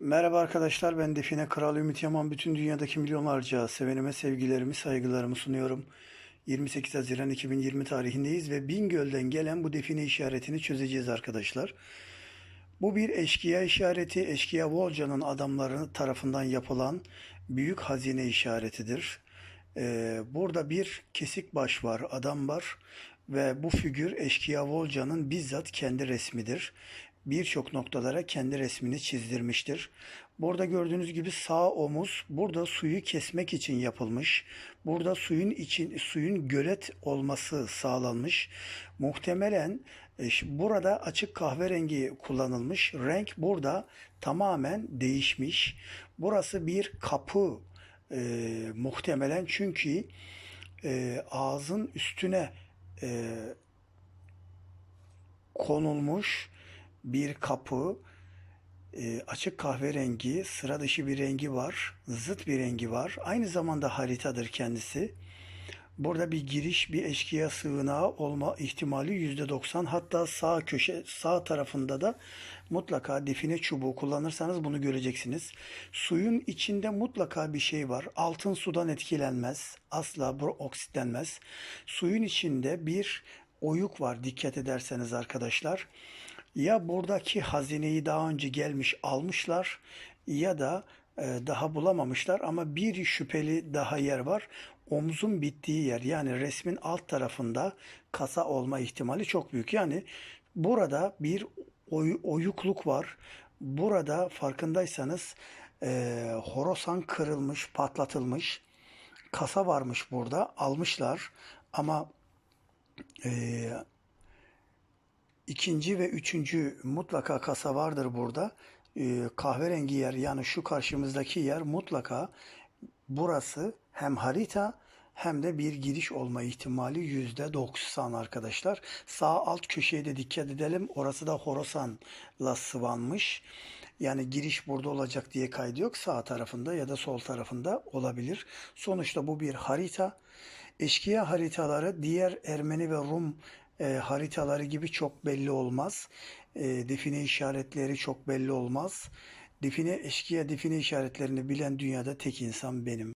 Merhaba arkadaşlar, ben Define Kral Ümit Yaman. Bütün dünyadaki milyonlarca sevenime sevgilerimi, saygılarımı sunuyorum. 28 Haziran 2020 tarihindeyiz ve Bingöl'den gelen bu define işaretini çözeceğiz arkadaşlar. Bu bir eşkıya işareti, eşkıya Volca'nın adamları tarafından yapılan büyük hazine işaretidir. Ee, burada bir kesik baş var, adam var ve bu figür eşkıya Volca'nın bizzat kendi resmidir. Birçok noktalara kendi resmini çizdirmiştir. Burada gördüğünüz gibi sağ omuz burada suyu kesmek için yapılmış. Burada suyun için suyun gölet olması sağlanmış. Muhtemelen e, burada açık kahverengi kullanılmış. Renk burada tamamen değişmiş. Burası bir kapı e, muhtemelen çünkü e, ağzın üstüne e, konulmuş bir kapı e, açık kahverengi sıra dışı bir rengi var zıt bir rengi var. Aynı zamanda haritadır kendisi. Burada bir giriş bir eşkıya sığınağı olma ihtimali %90 hatta sağ köşe sağ tarafında da mutlaka define çubuğu kullanırsanız bunu göreceksiniz. Suyun içinde mutlaka bir şey var. Altın sudan etkilenmez. Asla bu oksitlenmez. Suyun içinde bir oyuk var dikkat ederseniz arkadaşlar ya buradaki hazineyi daha önce gelmiş almışlar ya da e, daha bulamamışlar ama bir şüpheli daha yer var. Omzun bittiği yer yani resmin alt tarafında kasa olma ihtimali çok büyük. Yani burada bir oy- oyukluk var. Burada farkındaysanız e, horosan kırılmış, patlatılmış. Kasa varmış burada almışlar ama e, İkinci ve üçüncü mutlaka kasa vardır burada. Ee, kahverengi yer yani şu karşımızdaki yer mutlaka burası hem harita hem de bir giriş olma ihtimali yüzde doksan arkadaşlar. Sağ alt köşeye de dikkat edelim. Orası da Horasan'la sıvanmış. Yani giriş burada olacak diye kaydı yok. Sağ tarafında ya da sol tarafında olabilir. Sonuçta bu bir harita. Eşkıya haritaları diğer Ermeni ve Rum e, haritaları gibi çok belli olmaz. E, define işaretleri çok belli olmaz. Define eşkıya define işaretlerini bilen dünyada tek insan benim.